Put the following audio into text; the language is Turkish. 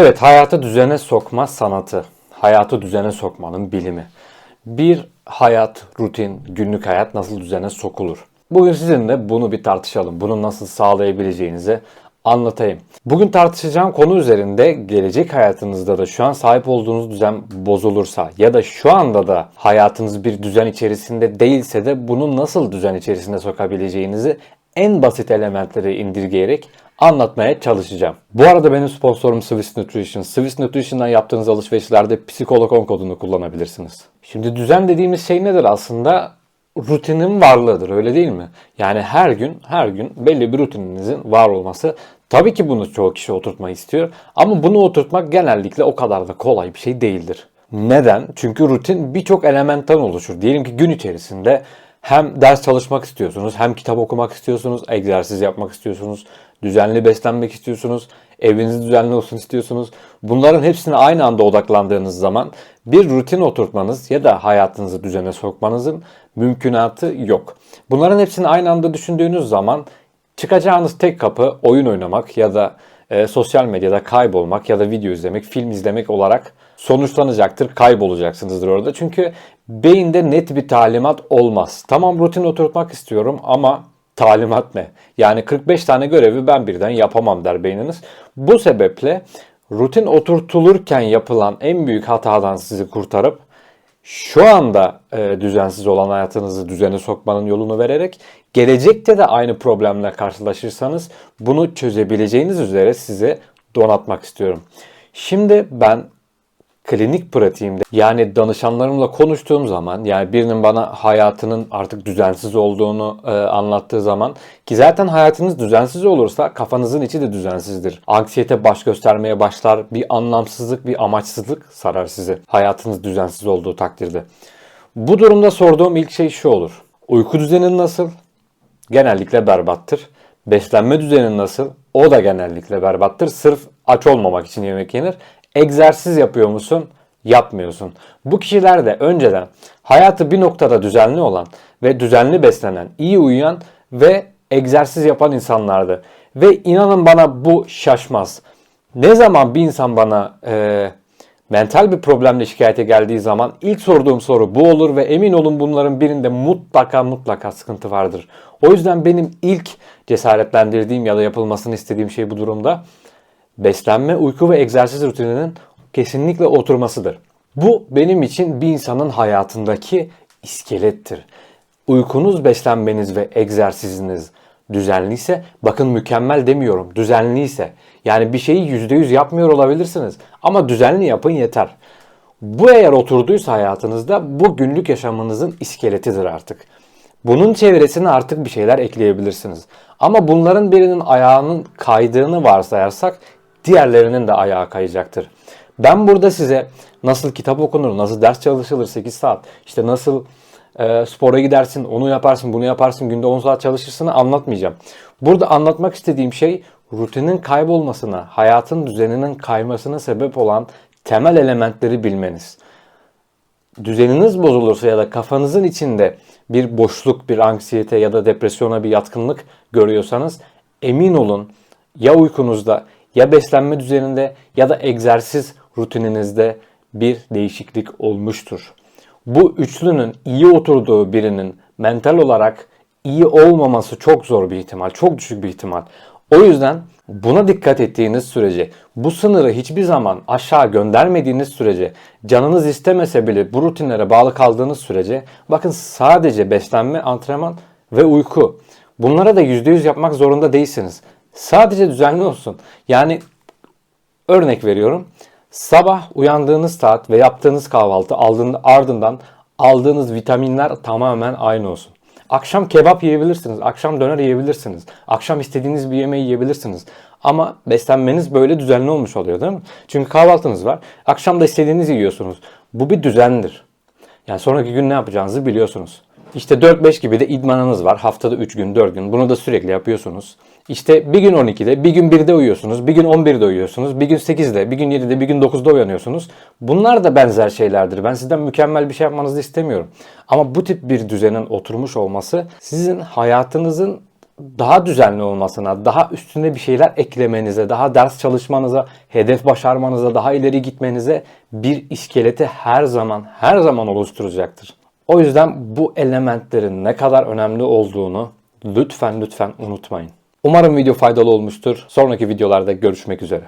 Evet, hayatı düzene sokma sanatı. Hayatı düzene sokmanın bilimi. Bir hayat, rutin, günlük hayat nasıl düzene sokulur? Bugün sizinle bunu bir tartışalım. Bunu nasıl sağlayabileceğinizi anlatayım. Bugün tartışacağım konu üzerinde gelecek hayatınızda da şu an sahip olduğunuz düzen bozulursa ya da şu anda da hayatınız bir düzen içerisinde değilse de bunu nasıl düzen içerisinde sokabileceğinizi en basit elementleri indirgeyerek anlatmaya çalışacağım. Bu arada benim sponsorum Swiss Nutrition. Swiss Nutrition'dan yaptığınız alışverişlerde psikolog 10 kodunu kullanabilirsiniz. Şimdi düzen dediğimiz şey nedir aslında? Rutinin varlığıdır öyle değil mi? Yani her gün her gün belli bir rutininizin var olması tabii ki bunu çoğu kişi oturtmayı istiyor ama bunu oturtmak genellikle o kadar da kolay bir şey değildir. Neden? Çünkü rutin birçok elementten oluşur. Diyelim ki gün içerisinde hem ders çalışmak istiyorsunuz, hem kitap okumak istiyorsunuz, egzersiz yapmak istiyorsunuz, düzenli beslenmek istiyorsunuz, eviniz düzenli olsun istiyorsunuz. Bunların hepsine aynı anda odaklandığınız zaman bir rutin oturtmanız ya da hayatınızı düzene sokmanızın mümkünatı yok. Bunların hepsini aynı anda düşündüğünüz zaman çıkacağınız tek kapı oyun oynamak ya da e, sosyal medyada kaybolmak ya da video izlemek, film izlemek olarak sonuçlanacaktır. Kaybolacaksınızdır orada. Çünkü beyinde net bir talimat olmaz. Tamam rutin oturtmak istiyorum ama talimat ne? Yani 45 tane görevi ben birden yapamam der beyniniz. Bu sebeple rutin oturtulurken yapılan en büyük hatadan sizi kurtarıp şu anda e, düzensiz olan hayatınızı düzene sokmanın yolunu vererek gelecekte de aynı problemle karşılaşırsanız bunu çözebileceğiniz üzere size donatmak istiyorum. Şimdi ben klinik pratiğimde yani danışanlarımla konuştuğum zaman yani birinin bana hayatının artık düzensiz olduğunu e, anlattığı zaman ki zaten hayatınız düzensiz olursa kafanızın içi de düzensizdir. Anksiyete baş göstermeye başlar, bir anlamsızlık, bir amaçsızlık sarar sizi hayatınız düzensiz olduğu takdirde. Bu durumda sorduğum ilk şey şu olur. Uyku düzenin nasıl? Genellikle berbattır. Beslenme düzenin nasıl? O da genellikle berbattır. Sırf aç olmamak için yemek yenir. Egzersiz yapıyor musun? Yapmıyorsun. Bu kişiler de önceden hayatı bir noktada düzenli olan ve düzenli beslenen, iyi uyuyan ve egzersiz yapan insanlardı. Ve inanın bana bu şaşmaz. Ne zaman bir insan bana e, mental bir problemle şikayete geldiği zaman ilk sorduğum soru bu olur ve emin olun bunların birinde mutlaka mutlaka sıkıntı vardır. O yüzden benim ilk cesaretlendirdiğim ya da yapılmasını istediğim şey bu durumda beslenme, uyku ve egzersiz rutininin kesinlikle oturmasıdır. Bu benim için bir insanın hayatındaki iskelettir. Uykunuz, beslenmeniz ve egzersiziniz düzenliyse, bakın mükemmel demiyorum, düzenliyse, yani bir şeyi %100 yapmıyor olabilirsiniz ama düzenli yapın yeter. Bu eğer oturduysa hayatınızda bu günlük yaşamınızın iskeletidir artık. Bunun çevresine artık bir şeyler ekleyebilirsiniz. Ama bunların birinin ayağının kaydığını varsayarsak diğerlerinin de ayağı kayacaktır. Ben burada size nasıl kitap okunur, nasıl ders çalışılır 8 saat, işte nasıl e, spora gidersin, onu yaparsın, bunu yaparsın, günde 10 saat çalışırsın anlatmayacağım. Burada anlatmak istediğim şey rutinin kaybolmasına, hayatın düzeninin kaymasına sebep olan temel elementleri bilmeniz. Düzeniniz bozulursa ya da kafanızın içinde bir boşluk, bir anksiyete ya da depresyona bir yatkınlık görüyorsanız emin olun ya uykunuzda ya beslenme düzeninde ya da egzersiz rutininizde bir değişiklik olmuştur. Bu üçlünün iyi oturduğu birinin mental olarak iyi olmaması çok zor bir ihtimal, çok düşük bir ihtimal. O yüzden buna dikkat ettiğiniz sürece, bu sınırı hiçbir zaman aşağı göndermediğiniz sürece, canınız istemese bile bu rutinlere bağlı kaldığınız sürece, bakın sadece beslenme, antrenman ve uyku. Bunlara da %100 yapmak zorunda değilsiniz. Sadece düzenli olsun. Yani örnek veriyorum. Sabah uyandığınız saat ve yaptığınız kahvaltı ardından aldığınız vitaminler tamamen aynı olsun. Akşam kebap yiyebilirsiniz, akşam döner yiyebilirsiniz, akşam istediğiniz bir yemeği yiyebilirsiniz. Ama beslenmeniz böyle düzenli olmuş oluyor değil mi? Çünkü kahvaltınız var, akşam da istediğinizi yiyorsunuz. Bu bir düzendir. Yani sonraki gün ne yapacağınızı biliyorsunuz. İşte 4-5 gibi de idmanınız var. Haftada 3 gün, 4 gün. Bunu da sürekli yapıyorsunuz. İşte bir gün 12'de, bir gün 1'de uyuyorsunuz, bir gün 11'de uyuyorsunuz, bir gün 8'de, bir gün 7'de, bir gün 9'da uyanıyorsunuz. Bunlar da benzer şeylerdir. Ben sizden mükemmel bir şey yapmanızı istemiyorum. Ama bu tip bir düzenin oturmuş olması sizin hayatınızın daha düzenli olmasına, daha üstüne bir şeyler eklemenize, daha ders çalışmanıza, hedef başarmanıza, daha ileri gitmenize bir iskeleti her zaman her zaman oluşturacaktır. O yüzden bu elementlerin ne kadar önemli olduğunu lütfen lütfen unutmayın. Umarım video faydalı olmuştur. Sonraki videolarda görüşmek üzere.